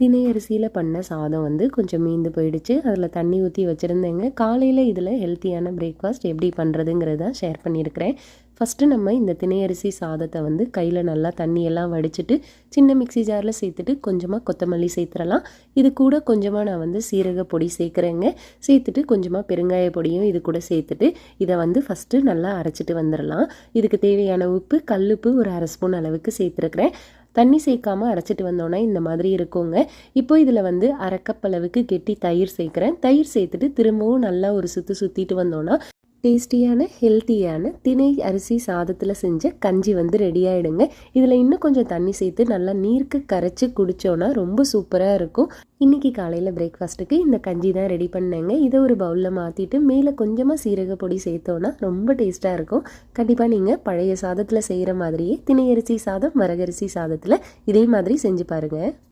தினை அரிசியில் பண்ண சாதம் வந்து கொஞ்சம் மீந்து போயிடுச்சு. அதில் தண்ணி ஊற்றி வச்சுருந்தேங்க. காலையில் இதில் ஹெல்த்தியான பிரேக்ஃபாஸ்ட் எப்படி பண்ணுறதுங்கிறத ஷேர் பண்ணியிருக்கிறேன். ஃபஸ்ட்டு நம்ம இந்த திணையரிசி சாதத்தை வந்து கையில் நல்லா தண்ணியெல்லாம் வடிச்சிட்டு சின்ன மிக்சி ஜாரில் சேர்த்துட்டு கொஞ்சமாக கொத்தமல்லி சேர்த்துடலாம். இது கூட கொஞ்சமாக நான் வந்து சீரக பொடி சேர்க்குறேங்க. சேர்த்துட்டு கொஞ்சமாக பெருங்காய பொடியும் இது கூட சேர்த்துட்டு இதை வந்து ஃபஸ்ட்டு நல்லா அரைச்சிட்டு வந்துடலாம். இதுக்கு தேவையான உப்பு கல்லுப்பு ஒரு அரை ஸ்பூன் அளவுக்கு சேர்த்துருக்குறேன். தண்ணி சேர்க்காம அரைச்சிட்டு வந்தோன்னா இந்த மாதிரி இருக்குங்க. இப்போ இதில் வந்து அரைக்கப்பளவுக்கு கெட்டி தயிர் சேர்க்குறேன் தயிர் சேர்த்துட்டு திரும்பவும் நல்லா ஒரு சுற்றி சுற்றிட்டு வந்தோன்னா டேஸ்டியான ஹெல்த்தியான திணை அரிசி சாதத்தில் செஞ்ச கஞ்சி வந்து ரெடி ஆகிடுங்க இதில் இன்னும் கொஞ்சம் தண்ணி சேர்த்து நல்லா நீருக்கு கரைச்சி குடித்தோன்னா ரொம்ப சூப்பராக இருக்கும். இன்றைக்கி காலையில் பிரேக்ஃபாஸ்ட்டுக்கு இந்த கஞ்சி தான் ரெடி பண்ணேங்க. இதை ஒரு பவுலில் மாற்றிட்டு மேலே கொஞ்சமாக சீரக பொடி சேர்த்தோன்னா ரொம்ப டேஸ்ட்டாக இருக்கும். கண்டிப்பாக நீங்கள் பழைய சாதத்தில் செய்கிற மாதிரியே திணை அரிசி சாதம் வரகரிசி சாதத்தில் இதே மாதிரி செஞ்சு பாருங்கள்